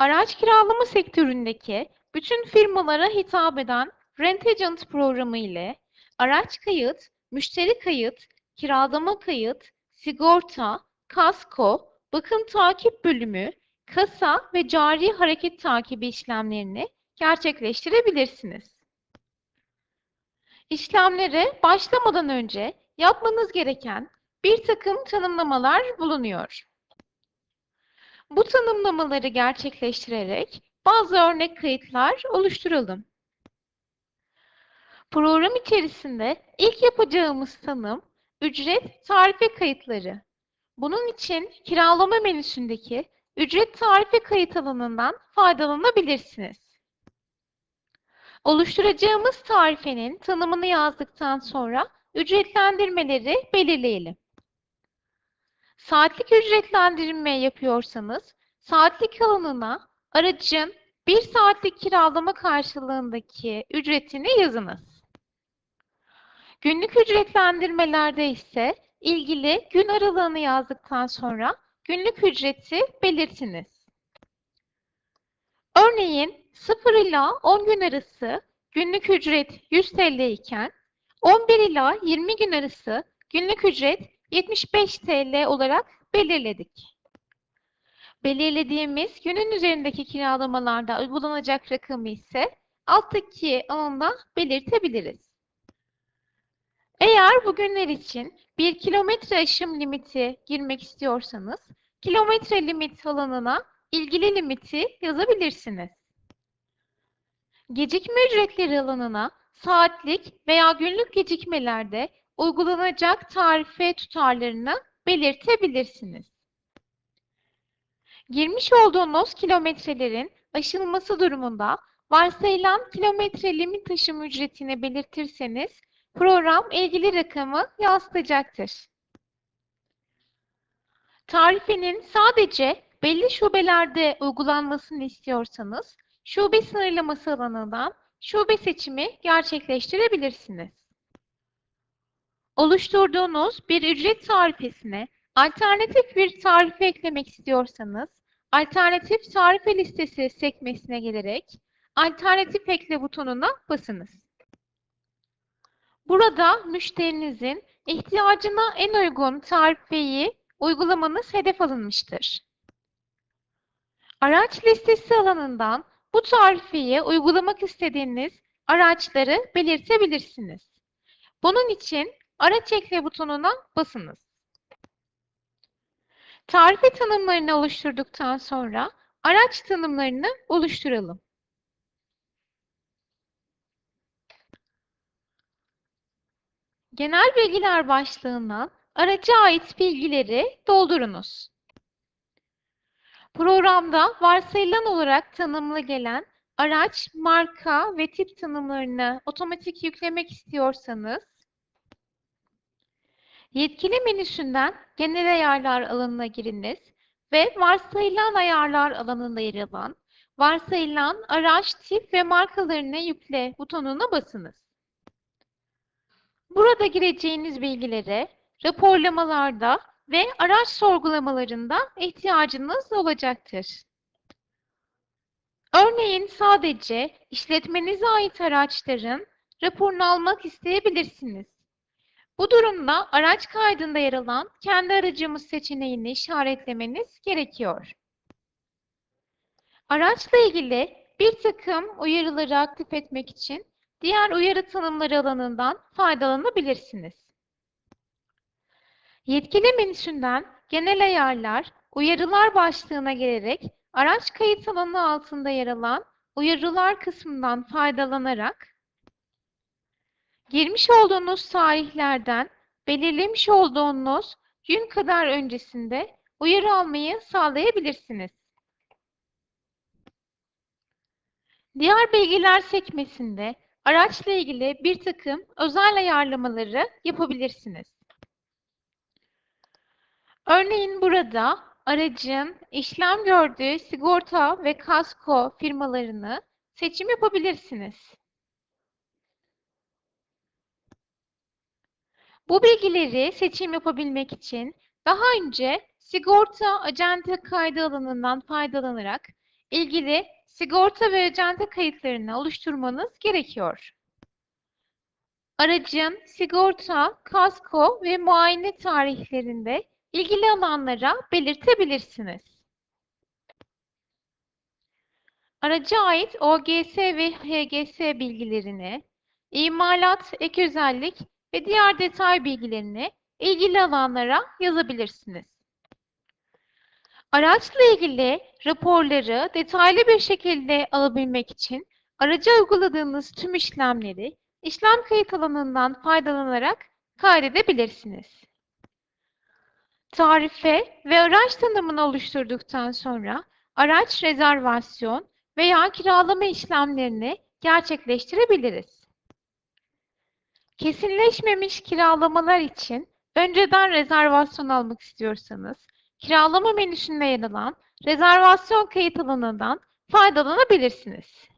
Araç kiralama sektöründeki bütün firmalara hitap eden Rent Agent programı ile araç kayıt, müşteri kayıt, kiralama kayıt, sigorta, kasko, bakım takip bölümü, kasa ve cari hareket takibi işlemlerini gerçekleştirebilirsiniz. İşlemlere başlamadan önce yapmanız gereken bir takım tanımlamalar bulunuyor. Bu tanımlamaları gerçekleştirerek bazı örnek kayıtlar oluşturalım. Program içerisinde ilk yapacağımız tanım ücret tarife kayıtları. Bunun için kiralama menüsündeki ücret tarife kayıt alanından faydalanabilirsiniz. Oluşturacağımız tarifenin tanımını yazdıktan sonra ücretlendirmeleri belirleyelim. Saatlik ücretlendirme yapıyorsanız saatlik alanına aracın bir saatlik kiralama karşılığındaki ücretini yazınız. Günlük ücretlendirmelerde ise ilgili gün aralığını yazdıktan sonra günlük ücreti belirtiniz. Örneğin 0 ila 10 gün arası günlük ücret 100 TL iken 11 ila 20 gün arası günlük ücret 75 TL olarak belirledik. Belirlediğimiz günün üzerindeki kiralamalarda uygulanacak rakamı ise alttaki alanda belirtebiliriz. Eğer bu günler için bir kilometre aşım limiti girmek istiyorsanız, kilometre limit alanına ilgili limiti yazabilirsiniz. Gecikme ücretleri alanına saatlik veya günlük gecikmelerde uygulanacak tarife tutarlarını belirtebilirsiniz. Girmiş olduğunuz kilometrelerin aşılması durumunda varsayılan kilometre limit taşıma ücretini belirtirseniz program ilgili rakamı yansıtacaktır. Tarifenin sadece belli şubelerde uygulanmasını istiyorsanız şube sınırlaması alanından şube seçimi gerçekleştirebilirsiniz. Oluşturduğunuz bir ücret tarifesine alternatif bir tarife eklemek istiyorsanız alternatif tarife listesi sekmesine gelerek alternatif ekle butonuna basınız. Burada müşterinizin ihtiyacına en uygun tarifeyi uygulamanız hedef alınmıştır. Araç listesi alanından bu tarifeyi uygulamak istediğiniz araçları belirtebilirsiniz. Bunun için araç ekle butonuna basınız. Tarife tanımlarını oluşturduktan sonra araç tanımlarını oluşturalım. Genel bilgiler başlığından araca ait bilgileri doldurunuz. Programda varsayılan olarak tanımlı gelen araç, marka ve tip tanımlarını otomatik yüklemek istiyorsanız yetkili menüsünden genel ayarlar alanına giriniz ve varsayılan ayarlar alanında yer alan varsayılan araç, tip ve markalarını yükle butonuna basınız. Burada gireceğiniz bilgilere raporlamalarda ve araç sorgulamalarında ihtiyacınız olacaktır. Örneğin sadece işletmenize ait araçların raporunu almak isteyebilirsiniz. Bu durumda araç kaydında yer alan kendi aracımız seçeneğini işaretlemeniz gerekiyor. Araçla ilgili bir takım uyarıları aktif etmek için diğer uyarı tanımları alanından faydalanabilirsiniz. Yetkili menüsünden genel ayarlar, uyarılar başlığına gelerek araç kayıt alanı altında yer alan uyarılar kısmından faydalanarak girmiş olduğunuz tarihlerden belirlemiş olduğunuz gün kadar öncesinde uyarı almayı sağlayabilirsiniz. Diğer bilgiler sekmesinde araçla ilgili bir takım özel ayarlamaları yapabilirsiniz. Örneğin burada aracın işlem gördüğü sigorta ve kasko firmalarını seçim yapabilirsiniz. Bu bilgileri seçim yapabilmek için daha önce sigorta acente kaydı alanından faydalanarak ilgili sigorta ve acente kayıtlarını oluşturmanız gerekiyor. Aracın sigorta, kasko ve muayene tarihlerinde ilgili alanlara belirtebilirsiniz. Araca ait OGS ve HGS bilgilerini, imalat, ek özellik ve diğer detay bilgilerini ilgili alanlara yazabilirsiniz. Araçla ilgili raporları detaylı bir şekilde alabilmek için araca uyguladığınız tüm işlemleri işlem kayıt alanından faydalanarak kaydedebilirsiniz. Tarife ve araç tanımını oluşturduktan sonra araç rezervasyon veya kiralama işlemlerini gerçekleştirebiliriz. Kesinleşmemiş kiralamalar için önceden rezervasyon almak istiyorsanız, kiralama menüsünde yer alan rezervasyon kayıt alanından faydalanabilirsiniz.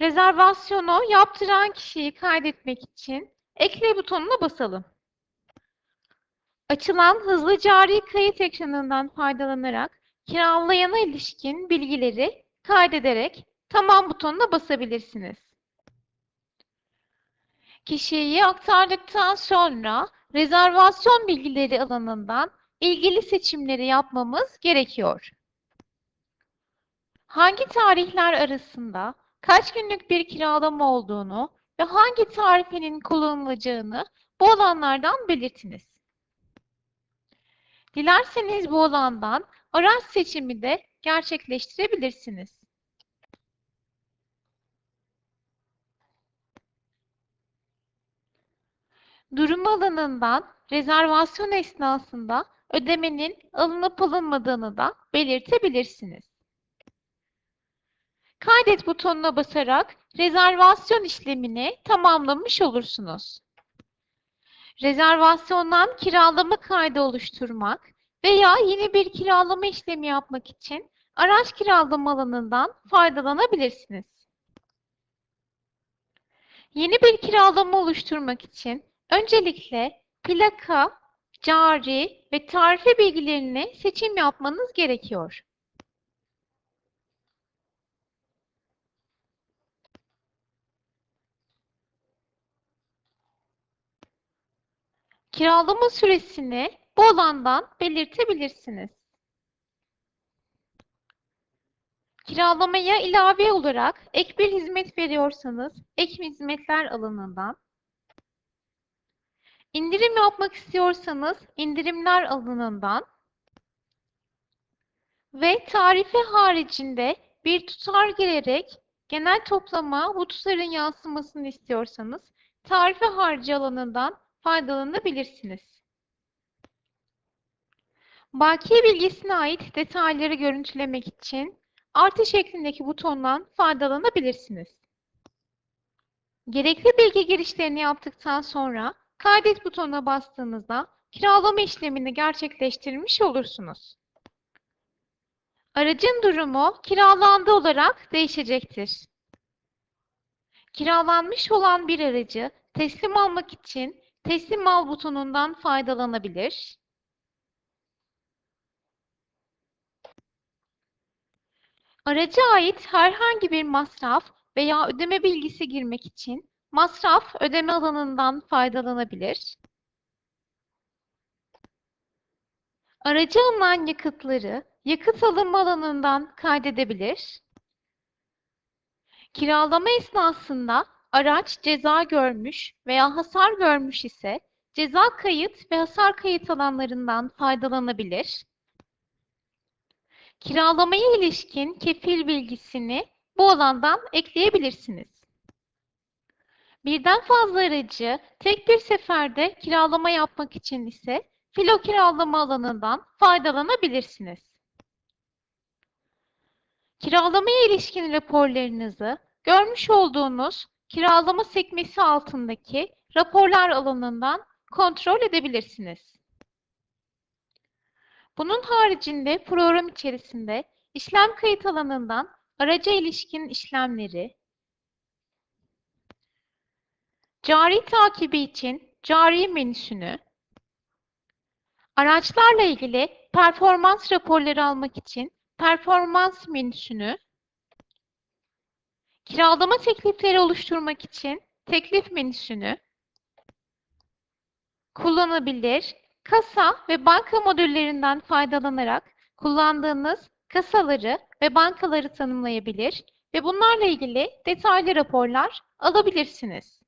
Rezervasyonu yaptıran kişiyi kaydetmek için ekle butonuna basalım. Açılan hızlı cari kayıt ekranından faydalanarak kiralayana ilişkin bilgileri kaydederek tamam butonuna basabilirsiniz. Kişiyi aktardıktan sonra rezervasyon bilgileri alanından ilgili seçimleri yapmamız gerekiyor. Hangi tarihler arasında kaç günlük bir kiralama olduğunu ve hangi tarifenin kullanılacağını bu alanlardan belirtiniz. Dilerseniz bu alandan araç seçimi de gerçekleştirebilirsiniz. Durum alanından rezervasyon esnasında ödemenin alınıp alınmadığını da belirtebilirsiniz. Kaydet butonuna basarak rezervasyon işlemini tamamlamış olursunuz. Rezervasyondan kiralama kaydı oluşturmak veya yeni bir kiralama işlemi yapmak için araç kiralama alanından faydalanabilirsiniz. Yeni bir kiralama oluşturmak için öncelikle plaka, cari ve tarife bilgilerini seçim yapmanız gerekiyor. Kiralama süresini bu alandan belirtebilirsiniz. Kiralamaya ilave olarak ek bir hizmet veriyorsanız ek hizmetler alanından, indirim yapmak istiyorsanız indirimler alanından ve tarife haricinde bir tutar girerek genel toplama bu tutarın yansımasını istiyorsanız tarife harcı alanından faydalanabilirsiniz. Bakiye bilgisine ait detayları görüntülemek için artı şeklindeki butondan faydalanabilirsiniz. Gerekli bilgi girişlerini yaptıktan sonra kaydet butonuna bastığınızda kiralama işlemini gerçekleştirmiş olursunuz. Aracın durumu kiralandı olarak değişecektir. Kiralanmış olan bir aracı teslim almak için teslim al butonundan faydalanabilir. Araca ait herhangi bir masraf veya ödeme bilgisi girmek için masraf ödeme alanından faydalanabilir. Araca alınan yakıtları yakıt alım alanından kaydedebilir. Kiralama esnasında araç ceza görmüş veya hasar görmüş ise ceza kayıt ve hasar kayıt alanlarından faydalanabilir. Kiralamaya ilişkin kefil bilgisini bu alandan ekleyebilirsiniz. Birden fazla aracı tek bir seferde kiralama yapmak için ise filo kiralama alanından faydalanabilirsiniz. Kiralamaya ilişkin raporlarınızı görmüş olduğunuz kiralama sekmesi altındaki raporlar alanından kontrol edebilirsiniz. Bunun haricinde program içerisinde işlem kayıt alanından araca ilişkin işlemleri, cari takibi için cari menüsünü, araçlarla ilgili performans raporları almak için performans menüsünü, kiralama teklifleri oluşturmak için teklif menüsünü, kullanabilir, kasa ve banka modüllerinden faydalanarak kullandığınız kasaları ve bankaları tanımlayabilir ve bunlarla ilgili detaylı raporlar alabilirsiniz.